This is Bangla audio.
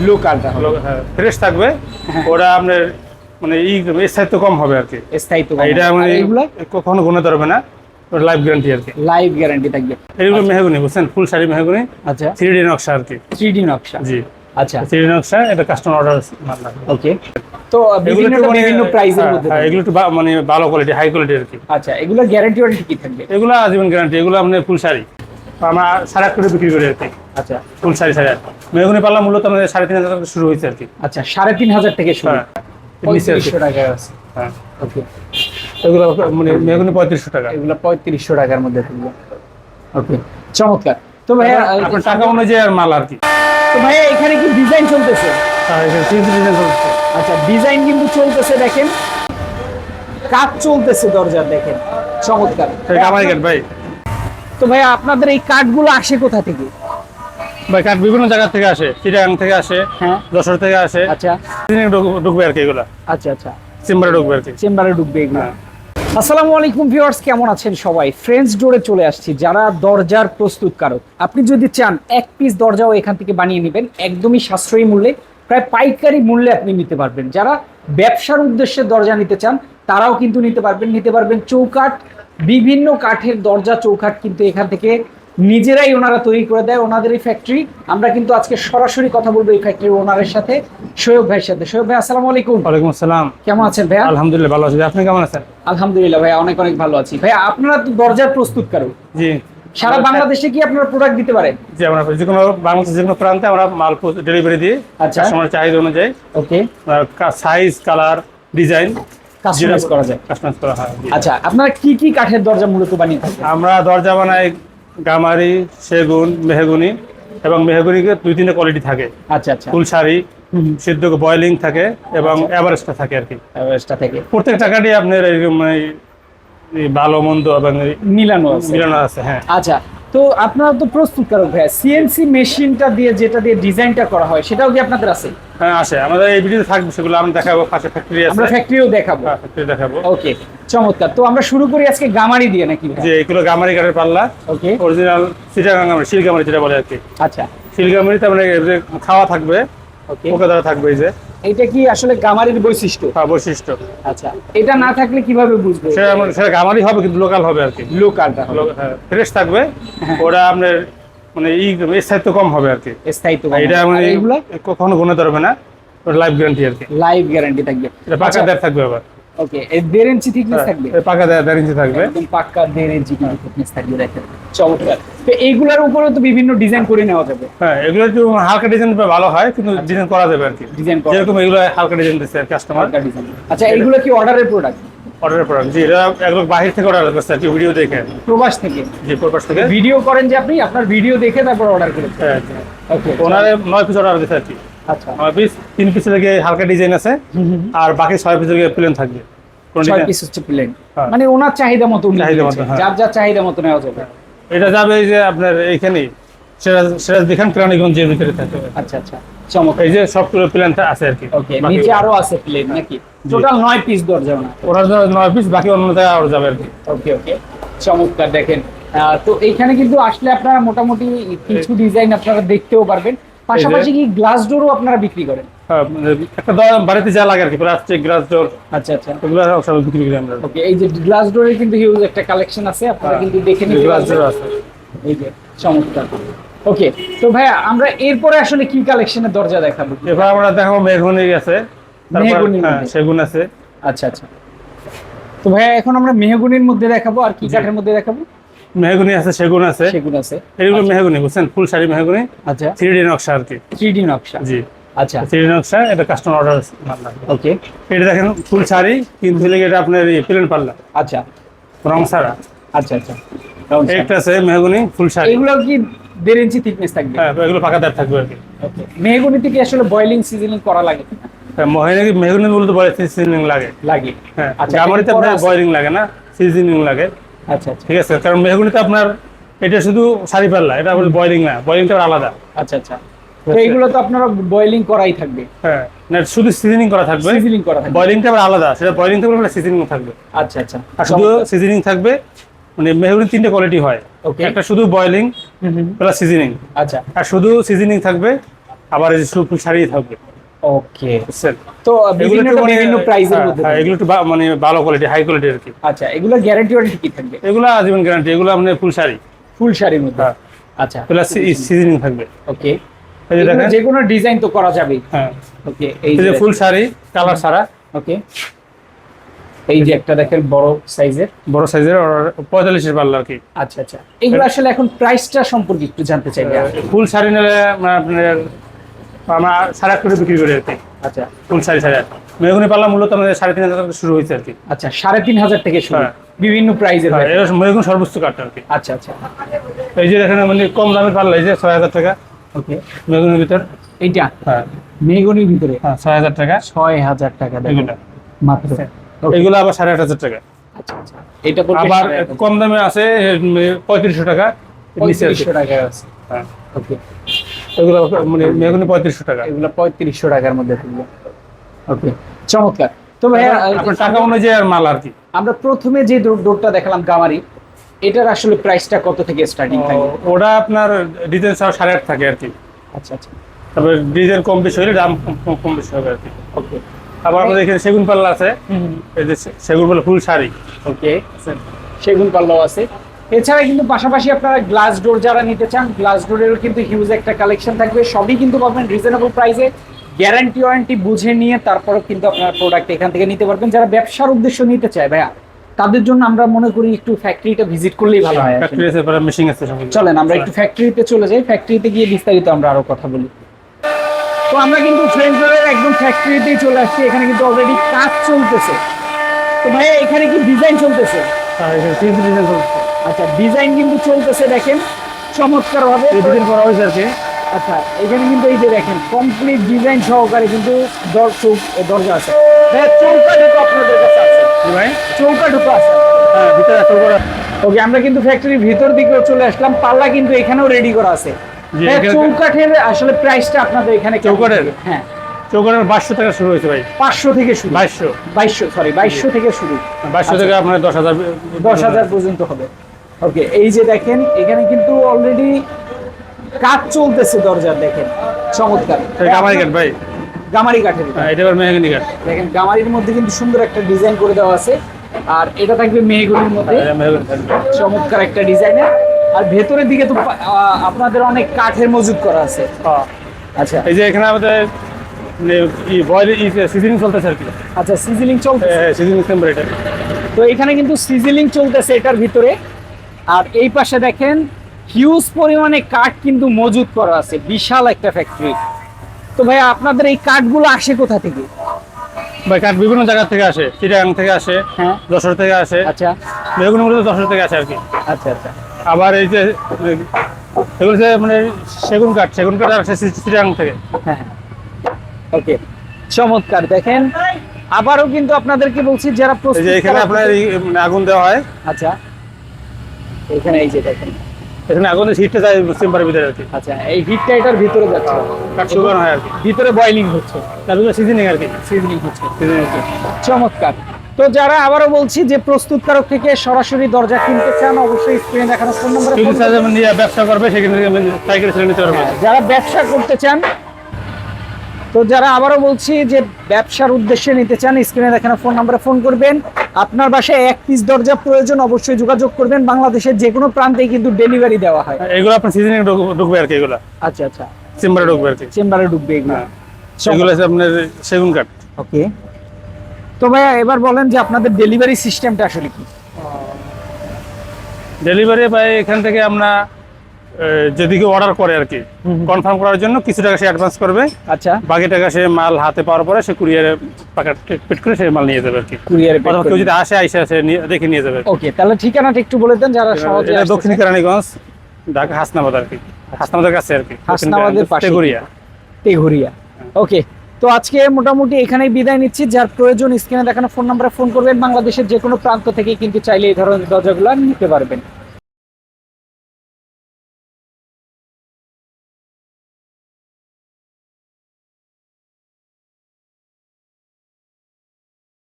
ব্লু কালারটা হবে। ফ্রেশ থাকবে। হ্যাঁ। ওটা আপনার মানে ই স্থায়িত্ব কম হবে আর কি। স্থায়িত্ব এটা মানে কখনো ধরবে না। লাইফ গ্যারান্টি আর কি। লাইভ গ্যারান্টি থাকবে। এগুলো মেহগুনি বুঝছেন? ফুল শাড়ি মেহগুনি। আচ্ছা। থ্রি ডি নকশা আর কি। থ্রি ডি নকশা। জি। আচ্ছা। থ্রি ডি নকশা এটা কাস্টমার অর্ডার ওকে তো বিভিন্ন মানে- বিভিন্ন প্রাইসের হ্যাঁ, মধ্যে হ্যাঁ, এগুলো একটু মানে ভালো কোয়ালিটি হাই কোয়ালিটি আর কি। আচ্ছা এগুলো গ্যারান্টি ওয়ারেন্টি কি থাকবে? এগুলো আজীবন গ্যারান্টি এগুলো আপনার ফুল শাড়ি। আমরা সাড়ে আট করে বিক্রি করি আর কি। আচ্ছা। ফুল শাড়ি সাড়ে আট মেহগুনি পাল্লা মূলত আমাদের সাড়ে তিন হাজার টাকা শুরু হয়েছে আর কি। আচ্ছা সাড়ে তিন হাজার থেকে শুরু। হ্যাঁ। পঁয়ত্রিশশো টাকা আছে। হ্যাঁ। ওকে। এগুলো মানে মেহগুনি পঁয়ত্রিশশো টাকা। এগুলো পঁয়ত্রিশশো টাকার মধ্যে থাকবে ওকে চমৎকার। তো ভাইয়া টাকা অনুযায়ী আর মাল আর কি। তো ভাইয়া এখানে কি ডিজাইন চলতেছে? হ্যাঁ। আচ্ছা ডিজাইন কিন্তু চলতেছে দেখেন। কাজ চলতেছে দরজার দেখেন। চমৎকার। ভাই। তো ভাইয়া আপনাদের এই কাঠগুলো আসে কোথা থেকে? ভাই কাঠ বিভিন্ন জায়গা থেকে আসে চিটাগাং থেকে আসে হ্যাঁ। যশোর থেকে আসে। আচ্ছা। দিনে ঢুকবে আর কি এগুলো। আচ্ছা আচ্ছা। চেম্বারে ঢুকবে আর কি। চেম্বারে ঢুকবে এগুলো। হ্যাঁ। আসসালামু আলাইকুম ভিউয়ার্স কেমন আছেন সবাই? ফ্রেন্ডস ডোরে চলে আসছি যারা দরজার প্রস্তুতকারক। আপনি যদি চান এক পিস দরজাও এখান থেকে বানিয়ে নেবেন একদমই সাশ্রয়ী মূল্যে প্রায় পাইকারি মূল্যে আপনি নিতে পারবেন। যারা ব্যবসার উদ্দেশ্যে দরজা নিতে চান তারাও কিন্তু নিতে পারবেন। নিতে পারবেন চৌকাঠ বিভিন্ন কাঠের দরজা চৌকাঠ কিন্তু এখান থেকে নিজেরাই ওনারা তৈরি করে দেয় ওনাদের এই ফ্যাক্টরি আমরা কিন্তু আজকে সরাসরি কথা বলব এই ফ্যাক্টরির ওনারের সাথে সৈয়ব ভাইয়ের সাথে। সৈয়ব ভাই আসসালামু আলাইকুম। ওয়ালাইকুম আসসালাম। কেমন আছেন ভাইয়া? আলহামদুলিল্লাহ ভালো আছি। আপনি কেমন আছেন? আলহামদুলিল্লাহ ভাই অনেক অনেক ভালো আছি। ভাই আপনারা তো দরজার প্রস্তুতকারক জি। সারা বাংলাদেশে কি আপনারা প্রোডাক্ট দিতে পারেন? জি আমরা যে কোনো বাংলাদেশের যে কোনো প্রান্তে আমরা মাল ডেলিভারি দিই। আচ্ছা। কাস্টমারের চাহিদা অনুযায়ী। Okay. Size colour design customise করা যায়। কাস্টমাইজ করা হয়। আচ্ছা আপনারা কি কি কাঠের দরজা মূলত বানিয়ে থাকেন? আমরা দরজা বানাই গামারি সেগুন মেহগুনি এবং মেহগুনিকে দুই তিনটা কোয়ালিটি থাকে। আচ্ছা আচ্ছা। ফুল শাড়ি হুম, হুম। সিদ্ধ বয়লিং থাকে এবং এভারেস্টটা থাকে আর কি। এভারেস্টটা থাকে। প্রত্যেক টাকাটি আপনার এরকম মানে এই ভালো মন্দ এবং মিলানো আছে। মিলানো আছে হ্যাঁ। আচ্ছা তো আপনারা তো প্রস্তুতকারক ভাই সিএনসি মেশিনটা দিয়ে যেটা দিয়ে ডিজাইনটা করা হয় সেটাও কি আপনাদের আছে? হ্যাঁ আসে আমাদের এই ভিডিওতে থাকবে সেগুলো আমরা দেখাবো পাশে ফ্যাক্টরি আছে। আমরা ফ্যাক্টরিও দেখাবো। হ্যাঁ ফ্যাক্টরি দেখাবো। ওকে চমৎকার। তো আমরা শুরু করি আজকে গামারি দিয়ে নাকি যে এগুলো গামারি কাঠের পাল্লা। ওকে অরিজিনাল সিটাগাং গামারি শিল গামারি যেটা বলে আর কি। আচ্ছা। শিল গামারিতে মানে এই খাওয়া থাকবে ওকে পোকা দ্বারা থাকবে এই যে। এটা কি আসলে গামারির বৈশিষ্ট্য? হ্যাঁ, বৈশিষ্ট্য। আচ্ছা এটা না থাকলে কীভাবে বুঝব? সেটা সেটা গামারি হবে কিন্তু লোকাল হবে আর কি। লোকালটা হবে। ফ্রেশ থাকবে। ওরা ওটা আপনার মানে ই স্থায়িত্ব কম হবে আর কি। স্থায়িত্ব এটা মানে এগুলো? কখনো গুণাতে ধরবে না। লাইফ গ্যারান্টি আর কি। লাইফ গ্যারান্টি থাকবে। এটা পাকা দেড় থাকবে আবার। ওকে এই দেড় ইঞ্চি থিকনেস থাকবে? পাকা দেড় দেড় ইঞ্চি থাকবে। একদম পাক্কা দেড় ইঞ্চি থিকনেস থাকবে দেখেন। চমৎকার। তো এইগুলোর উপরেও তো বিভিন্ন ডিজাইন করে নেওয়া যাবে। হ্যাঁ এগুলো একটু হালকা ডিজাইন ভালো হয় কিন্তু ডিজাইন করা যাবে আর কি ডিজাইন করা যেরকম এগুলো হালকা ডিজাইন দিচ্ছে কাস্টমার আচ্ছা এইগুলো কি অর্ডারের প্রোডাক্ট অর্ডার প্রোডাক্ট জি এটা একদম বাহির থেকে অর্ডার করছে আর কি ভিডিও দেখে। প্রবাস থেকে? জি প্রকাশ থেকে। ভিডিও করেন যে আপনি আপনার ভিডিও দেখে তারপর অর্ডার করেন হ্যাঁ ওকে ওনারে নয় পিস অর্ডার দিচ্ছে আর কি। আচ্ছা। নয় পিস তিন পিস থেকে হালকা ডিজাইন আছে আর বাকি ছয় পিস প্লেন থাকবে। ছয় পিস হচ্ছে প্লেন হ্যাঁ। মানে ওনার চাহিদা মতো চাহিদা। মতো, হ্যাঁ। যার যার চাহিদা মতো নেওয়া যাবে। এটা যাবে এই যে আপনার এইখানে সিরাজ সিরাজ দেখান কেরানীগঞ্জের ভিতরে থাকে। আচ্ছা আচ্ছা। চমৎকার। এই যে সবগুলো আছে আর কি। ওকে নিচে আরও আছে প্লেন নাকি? টোটাল নয় পিস দরজা ওনার ওরা নয় পিস বাকি অন্য জায়গায় আরও যাবে আর কি। ওকে ওকে চমৎকার দেখেন। তো এইখানে কিন্তু আসলে আপনারা মোটামুটি কিছু ডিজাইন আপনারা দেখতেও পারবেন। পাশাপাশি কি গ্লাস ডোরও আপনারা বিক্রি করেন? হ্যাঁ, মানে একটা বাড়িতে যা লাগে আর কি প্লাস্টিক গ্লাস ডোর আচ্ছা আচ্ছা। সব বিক্রি করি আমরা। ওকে এই যে গ্লাস ডোরের কিন্তু হিউজ একটা কালেকশন আছে আপনারা হ্যাঁ, কিন্তু দেখে নিতে গ্লাস ডোর আছে। এই যে চমৎকার। ওকে তো ভাইয়া আমরা এরপরে আসলে কি কালেকশনের দরজা দেখাবো? এবার আমরা দেখাবো আছে। হ্যাঁ, সেগুন আছে। আচ্ছা আচ্ছা। তো ভাইয়া এখন আমরা মেহগুনির মধ্যে দেখাবো আর কি কাঠের মধ্যে দেখাবো? মেহগুনি আছে সেগুন আছে। সেগুন আছে। এগুলো মেহগুনি বুঝছেন? ফুল শাড়ি মেহগুনি আচ্ছা। থ্রি ডি নকশা আর কি। থ্রি ডি নকশা। জি। আচ্ছা। থ্রি ডি নকশা এটা কাস্টমার অর্ডার ওকে। এটা দেখেন ফুল শাড়ি কিন্তু হলে এটা আপনার প্লেন পাল্লা। আচ্ছা। রং আচ্ছা আচ্ছা। একটা আছে মেহগুনি ফুল শাড়ি। এগুলো কি দেড় ইঞ্চি থিকনেস থাকবে? হ্যাঁ এগুলো পাকা দাঁত থাকবে আর কি। ওকে। মেহগুনিতে কি আসলে বয়েলিং সিজনিং করা লাগে হ্যাঁ, মহিলাকে মেহগুনি বলতে বলে সিজনিং লাগে। লাগে। হ্যাঁ আচ্ছা, এরপর আপনার বয়লিং লাগে না সিজনিং লাগে। আচ্ছা আচ্ছা। ঠিক আছে কারণ মেহগুনিতে আপনার এটা শুধু সারি পাল্লা এটা বয়লিং না বয়লিংটা আলাদা। আচ্ছা আচ্ছা। তো এগুলো তো আপনারা বয়েলিং করাই থাকবে। হ্যাঁ না শুধু সিজনিং করা থাকবে। সিজনিং করা থাকবে। বয়লিংটা আবার আলাদা সেটা বয়লিং থাকবে সিজনিং থাকবে। আচ্ছা আচ্ছা। আর শুধু সিজনিং থাকবে মানে মেহগুনি তিনটে কোয়ালিটি হয়। ওকে একটা শুধু বয়লিং প্লাস সিজনিং আচ্ছা। আর শুধু সিজনিং থাকবে আবার এই যে ফুল শাড়ি থাকবে। ওকে তো বিভিন্ন মানে বিভিন্ন প্রাইসের হ্যাঁ, মধ্যে হ্যাঁ, থাকবে। এগুলো একটু মানে ভালো কোয়ালিটি হাই কোয়ালিটি আর কি। আচ্ছা এগুলো গ্যারান্টি ওয়ারেন্টি কি থাকবে? এগুলো আজীবন গ্যারান্টি এগুলো আপনার ফুল শাড়ি। ফুল শাড়ির মধ্যে? হ্যাঁ। আচ্ছা। প্লাস সিজনিং থাকবে। ওকে যে কোনো ডিজাইন তো করা যাবে। হ্যাঁ। ওকে এই যে ফুল শাড়ি কালার ছাড়া। ওকে এই যে একটা দেখেন বড় সাইজের বড় সাইজের পঁয়তাল্লিশের পাল্লা আর কি। আচ্ছা আচ্ছা। এগুলো আসলে এখন প্রাইসটা সম্পর্কে একটু জানতে চাই। ফুল শাড়ি নিলে মানে আপনার আমরা সাড়ে আট কোটি বিক্রি করি আর কি। আচ্ছা। ফুল শাড়ি সাড়ে আট মেগুনি পাল্লা মূলত আমাদের সাড়ে তিন হাজার টাকা শুরু হয়েছে আর কি। আচ্ছা সাড়ে তিন হাজার থেকে শুরু। হ্যাঁ। বিভিন্ন প্রাইজের হ্যাঁ, মেগুন সর্বোচ্চ কাটটা আর কি। আচ্ছা আচ্ছা। এই যে এখানে মানে কম দামের পাল্লা এই যে ছয় হাজার টাকা। ওকে। মেগুনের ভিতর। এইটা? হ্যাঁ। মেগনির ভিতরে? হ্যাঁ ছয় হাজার টাকা। ছয় হাজার টাকা দেখুন। এগুলা। মাত্র। এগুলো আবার সাড়ে আট হাজার টাকা। আচ্ছা আচ্ছা। এটা আবার সাড়ে। কম দামে আছে পঁয়ত্রিশশো টাকা। পঁয়ত্রিশশো টাকা আছে। হ্যাঁ। ওকে। এগুলো মানে মেগুনি পঁয়ত্রিশশো টাকা। এগুলো পঁয়ত্রিশশো টাকার মধ্যে থাকবে ওকে চমৎকার। তো ভাইয়া টাকা অনুযায়ী আর মাল আর কি? আমরা প্রথমে যে ডোরটা দেখালাম গামারি এটার আসলে প্রাইসটা কত থেকে স্টার্টিং থাকে? ওটা আপনার ডিজাইন ছাড়া সাড়ে আট থাকে আর কি। আচ্ছা আচ্ছা। তারপরে ডিজাইন কম বেশি হলে দাম কম- বেশি হবে আর কি। ওকে আবার আমাদের এখানে সেগুন পাল্লা আছে। এই যে সেগুন পাল্লা ফুল শাড়ি। ওকে সেগুন পাল্লাও আছে। এছাড়া কিন্তু পাশাপাশি আপনারা গ্লাস ডোর যারা নিতে চান গ্লাস ডোরেরও কিন্তু হিউজ একটা কালেকশন থাকবে। সবই কিন্তু পাবেন রিজনেবল প্রাইসে গ্যারান্টি ওয়ারেন্টি বুঝে নিয়ে তারপরে কিন্তু আপনার প্রোডাক্ট এখান থেকে নিতে পারবেন। যারা ব্যবসার উদ্দেশ্য নিতে চায় ভাইয়া তাদের জন্য আমরা মনে করি একটু ফ্যাক্টরিটা ভিজিট করলেই ভালো হয় মেশিন আছে সব চলেন আমরা একটু ফ্যাক্টরিতে চলে যাই। ফ্যাক্টরিতে গিয়ে বিস্তারিত আমরা আরও কথা বলি। তো আমরা কিন্তু ফ্রেন্ডসের একদম ফ্যাক্টরিতেই চলে আসছি। এখানে কিন্তু অলরেডি কাজ চলতেছে। তো ভাইয়া এখানে কি ডিজাইন চলতেছে? হ্যাঁ, ডিজাইন চলছে। আচ্ছা ডিজাইন কিন্তু চলতেছে দেখেন চমৎকার ভাবে ডিজাইন করা হয়েছে আর কি। আচ্ছা এখানে কিন্তু এই যে দেখেন কমপ্লিট ডিজাইন সহকারে কিন্তু দর চৌক দরজা আছে। ভাইয়া চৌকাঠও তো আপনাদের কাছে আছে। ভাই? চৌকাঠও তো আছে। হ্যাঁ ভিতরে করা ওকে আমরা কিন্তু ফ্যাক্টরির ভিতর দিকেও চলে আসলাম। পাল্লা কিন্তু এখানেও রেডি করা আছে। এখানে- চৌকাঠের আসলে প্রাইসটা আপনাদের এখানে চৌকাঠের? হ্যাঁ। চৌকানের বাইশশো টাকা শুরু হয়েছে ভাই। পাঁচশো থেকে শুরু। বাইশশো। বাইশশো সরি বাইশশো থেকে শুরু। বাইশশো থেকে আপনার দশ হাজার দশ হাজার পর্যন্ত হবে। ওকে এই যে দেখেন এখানে কিন্তু অলরেডি কাজ চলতেছে দরজার দেখেন চমৎকার। গামারি কাঠ ভাই। গামারি কাঠের এটা। হ্যাঁ, আবার মেহাগনি কাঠ। দেখেন গামারির মধ্যে কিন্তু সুন্দর একটা ডিজাইন করে দেওয়া আছে। আর এটা থাকবে মেহগুলির মধ্যে। এটা চমৎকার একটা ডিজাইনের আর ভেতরের দিকে তো আপনাদের অনেক কাঠের মজুদ করা আছে। হ্যাঁ। আচ্ছা। এই যে এখানে আমাদের মানে বয়েল সিজনিং চলতেছে আর কি। আচ্ছা সিজিলিং চলতেছে। সিজনিং টেম্পারেচার তো এখানে কিন্তু সিজিলিং চলতেছে এটার ভিতরে। আর এই পাশে দেখেন হিউজ পরিমাণে কাঠ কিন্তু মজুদ করা আছে বিশাল একটা ফ্যাক্টরি তো ভাই আপনাদের এই কাঠগুলো আসে কোথা থেকে? ভাই কাঠ বিভিন্ন জায়গা থেকে আসে। চিটাগাং থেকে আসে হ্যাঁ। যশোর থেকে আসে। আচ্ছা। মেহগুনি মূলত যশোর থেকে আসে আর কি। আচ্ছা আচ্ছা। আবার এই যে এগুলো যে মানে সেগুন কাঠ সেগুন কাঠ আসে চিটাগাং থেকে। হ্যাঁ ওকে চমৎকার দেখেন। আবারও কিন্তু আপনাদেরকে বলছি যারা এখানে আপনার মানে আগুন দেওয়া হয়। আচ্ছা। এখানে এই যে দেখেন। এখানে আগুনের হিটটা যায় চেম্বারের ভিতরে আর কি। আচ্ছা এই হিটটা এটার ভিতরে যাচ্ছে। কাঠ শুকানো হয় আর কি। ভিতরে বয়লিং হচ্ছে। তারপরে সিজনিং আর কি। সিজনিং হচ্ছে। সিজনিং হচ্ছে। চমৎকার। তো যারা আবারও বলছি যে প্রস্তুতকারক থেকে সরাসরি দরজা কিনতে চান অবশ্যই স্ক্রিনে দেখানো ফোন নম্বরে ব্যবসা করবে সেখান নিতে পারবে। যারা ব্যবসা করতে চান তো যারা আবারও বলছি যে ব্যবসার উদ্দেশ্যে নিতে চান স্ক্রিনে দেখানো ফোন নম্বরে ফোন করবেন। আপনার বাসায় এক পিস দরজা প্রয়োজন অবশ্যই যোগাযোগ করবেন। বাংলাদেশের যে কোনো প্রান্তেই কিন্তু ডেলিভারি দেওয়া হয়। এগুলো আপনার সিজনে ঢুকবে আর কি এগুলো? আচ্ছা আচ্ছা। চেম্বারে ঢুকবে আর কি? চেম্বারে ঢুকবে এগুলো। হ্যাঁ। এগুলো আছে আপনার সেগুন কাঠ। ওকে। তো ভাইয়া এবার বলেন যে আপনাদের ডেলিভারি সিস্টেমটা আসলে কি? ডেলিভারি ভাই এখান থেকে আমরা যেদিকে অর্ডার করে আর কি। কনফার্ম করার জন্য কিছু টাকা সে অ্যাডভান্স করবে। আচ্ছা। বাকি টাকা সে মাল হাতে পাওয়ার পরে সে কুরিয়ারে পাকা পেট করে সে মাল নিয়ে যাবে আর কি। কুরিয়ারে অথবা কেউ যদি আসে আইসে আসে দেখে নিয়ে যাবে ওকে তাহলে ঠিকানাটা একটু বলে দেন যারা সহজে এটা দক্ষিণ কেরানীগঞ্জ ঢাকা হাসনাবাদ আর কি। হাসনাবাদের কাছে আর কি হাসনাবাদের পাশে। তেঘুরিয়া। তেঘুরিয়া। ওকে তো আজকে মোটামুটি এখানেই বিদায় নিচ্ছি। যার প্রয়োজন স্ক্রিনে দেখানো ফোন নাম্বারে ফোন করবেন। বাংলাদেশের যে কোনো প্রান্ত থেকে কিন্তু চাইলে এই ধরনের দরজাগুলো নিতে পারবেন।